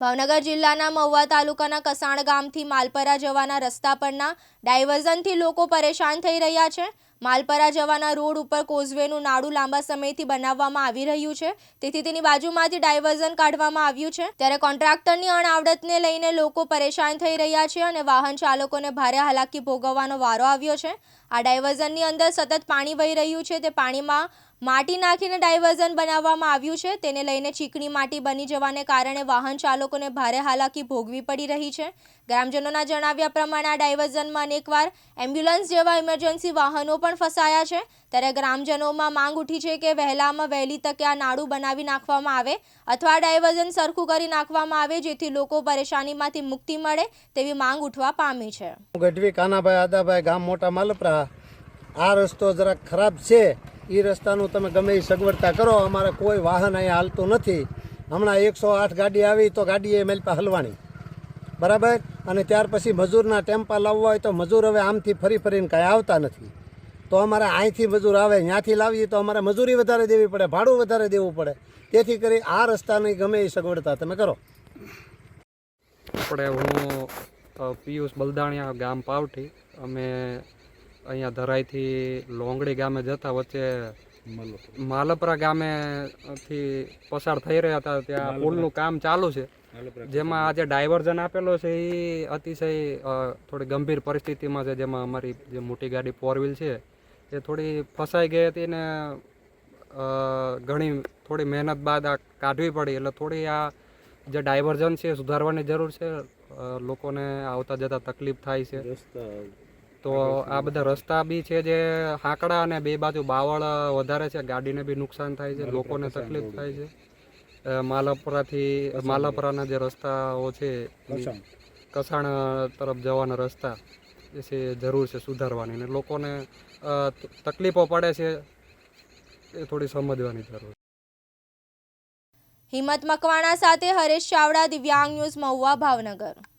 ભાવનગર જિલ્લાના મહુવા તાલુકાના કસાણ ગામથી માલપરા જવાના રસ્તા પરના ડાયવર્ઝનથી લોકો પરેશાન થઈ રહ્યા છે. માલપરા જવાના રોડ ઉપર કોઝવેનું નાડું લાંબા સમયથી બનાવવામાં આવી રહ્યું છે. તેથી તેની બાજુમાંથી ડાયવર્ઝન કાઢવામાં આવ્યું છે. ત્યારે કોન્ટ્રાક્ટરની અણઆવડતને લઈને લોકો પરેશાન થઈ રહ્યા છે અને વાહન ચાલકોને ભારે હાલાકી ભોગવવાનો વારો આવ્યો છે. આ ડાયવર્ઝનની અંદર સતત પાણી વહી રહ્યું છે. તે પાણીમાં માટી નાખીને ડાયવર્ઝન બનાવવામાં આવ્યું છે. તેને લઈને ચીકણી માટી બની જવાને કારણે વાહન ચાલકોને ભારે હાલાકી ભોગવી પડી રહી છે. ગ્રામજનોના જણાવ્યા પ્રમાણે આ ડાયવર્ઝનમાં અનેકવાર એમ્બ્યુલન્સ જેવા ઇમરજન્સી વાહનો પણ ફસાયા છે. ત્યારે ગ્રામજનોમાં માંગ ઉઠી છે કે વહેલામાં વહેલી તકે આ નાળું બનાવી નાખવામાં આવે અથવા ડાયવર્ઝન સરખું કરી નાખવામાં આવે જેથી લોકો પરેશાનીમાંથી મુક્તિ મળે તેવી માંગ ઉઠવા પામી છે. ગઢવી, કાનાભાઈ, આદાભાઈ, ગામ મોટા માલપરા. આ રસ્તો જરાક ખરાબ છે. એ રસ્તાનું તમે ગમે એ સગવડતા કરો. અમારે કોઈ વાહન અહીંયા હાલતું નથી. હમણાં એકસો આઠ ગાડી આવી તો ગાડી એ મેલપા હલવાની. બરાબર? અને ત્યાર પછી મજૂરના ટેમ્પા લાવવા હોય તો મજૂર હવે આમથી ફરી ફરીને કાંઈ આવતા નથી. તો અમારે અહીંથી મજૂર આવે ત્યાંથી લાવીએ તો અમારે મજૂરી વધારે દેવી પડે, ભાડું વધારે દેવું પડે. તેથી કરી આ રસ્તાની ગમે એ સગવડતા તમે કરો. આપણે હું પિયુષ બલદાણિયા ગામ પાવઠી. અમે અહીંયા ધરાઈથી લોંગડી ગામે જતા વચ્ચે માલપરા. ગામે થી પસાર થઈ રહ્યા હતા ત્યાં પુલનું કામ ચાલુ છે. જેમાં આજે ડાયવર્ઝન આપેલો છે એ અતિશય થોડી ગંભીર પરિસ્થિતિમાં છે જેમાં અમારી જે મોટી ગાડી ફોર વ્હીલ છે એ થોડી ફસાઈ ગઈ હતી ને ઘણી થોડી મહેનત બાદ આ કાઢવી પડી. એટલે થોડી આ જે ડાયવર્ઝન છે એ સુધારવાની જરૂર છે. લોકોને આવતા જતા તકલીફ થાય છે. તો આ બધા રસ્તા બી છે જે હાંકડા અને બે બાજુ બાવળ વધારે છે. ગાડીને બી નુકસાન થાય છે લોકોને તકલીફ થાય છે. માલાપરાથી જે રસ્તાઓ છે કસાણ. તરફ જવાના રસ્તા એ છે જરૂર છે સુધારવાની ને લોકોને તકલીફો પડે છે એ થોડી સમજવાની જરૂર છે. હિંમત મકવાણા સાથે હરેશ ચાવડા દિવ્યાંગ ન્યૂઝ મહુવા ભાવનગર.